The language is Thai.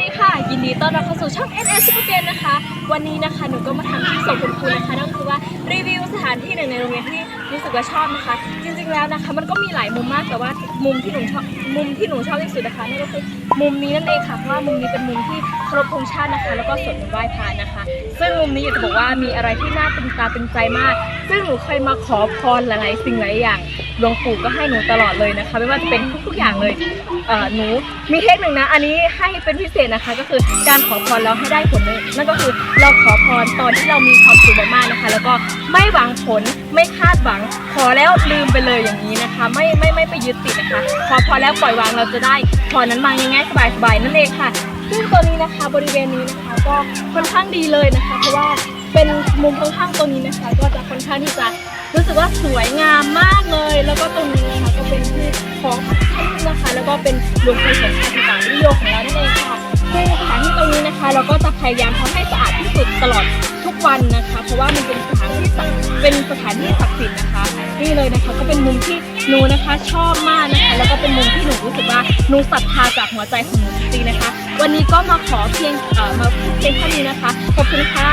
ดีค่ะ ยินดีต้อนรับเข้าสู่ช่อง S S Super g a m นะคะ วันนี้นะคะหนูก็มาทำที่ส่งคุณครูนะคะนั่นก็คือว่ารีวิวสถานที่หนึ่งในโรงเรียนที่รู้สึกว่าชอบนะคะ จริงๆแล้วนะคะมันก็มีหลายมุมมากแต่ว่ามุมที่หนูชอบมุมที่หนูชอบที่สุดนะคะนั่นก็คือมุมนี้นั่นเองค่ะเพราะว่ามุมนี้เป็นมุมที่เคารพธงชาตินะคะ แล้วก็สวดมนต์ไหว้พระนะคะ ซึ่งมุมนี้อยากจะบอกว่ามีอะไรที่น่าตึงตาตึงใจมาก ซึ่งหนูเคยมาขอพรหลายๆสิ่งหลายอย่าง หลวงปู่ก็ให้หนูตลอดเลยนะคะ ไม่ว่าจะเป็นทุกๆอย่างเลยเหนูมีเทคนิคนะ อันนี้ให้เป็นพิเศษนะคะ ก็คือการขอพรแล้วให้ได้ผลนั่นก็คือเราขอพรตอนที่เรามีความสุขมากๆนะคะ แล้วก็ไม่หวังผลไม่คาดหวัง ขอแล้วลืมไปเลยอย่างนี้นะคะ ไม่ไม่ไม่ไปยึดติดนะคะ ขอพรแล้วปล่อยวางเราจะได้พรนั้นมาง่ายๆสบายๆนั่นเองค่ะซึ่งตัวนี้นะคะบริเวณนี้นะคะก็ค่อนข้างดีเลยนะคะ เพราะว่าเป็น มุมข้างๆตรงนี้นะคะ ก็จะค่อนข้างที่จะรู้สึกว่าสวยงามมากเลย แล้วก็ตรงนี้นะคะก็เป็นที่ของพระพุทธนะคะ แล้วก็เป็นหลวงปู่สมชายต่างๆนิยมของเรานั่นเองค่ะซึ่งสถานที่ตรงนี้นะคะ เราก็จะพยายามทำให้สะอาดที่สุดตลอดทุกวันนะคะ เพราะว่ามันเป็นสถานที่เป็นสถานที่ศักดิ์สิทธิ์นะคะนี่เลยนะคะ ก็เป็นมุมที่หนูนะคะชอบมากนะคะ แล้วก็เป็นมุมที่หนูรู้สึกว่าหนูศรัทธาจากหัวใจของหนูจริงๆนะคะ วันนี้ก็มาขอเพียงเอ่อมาพูดเพียงเท่านี้นะคะขอบคุณค่ะ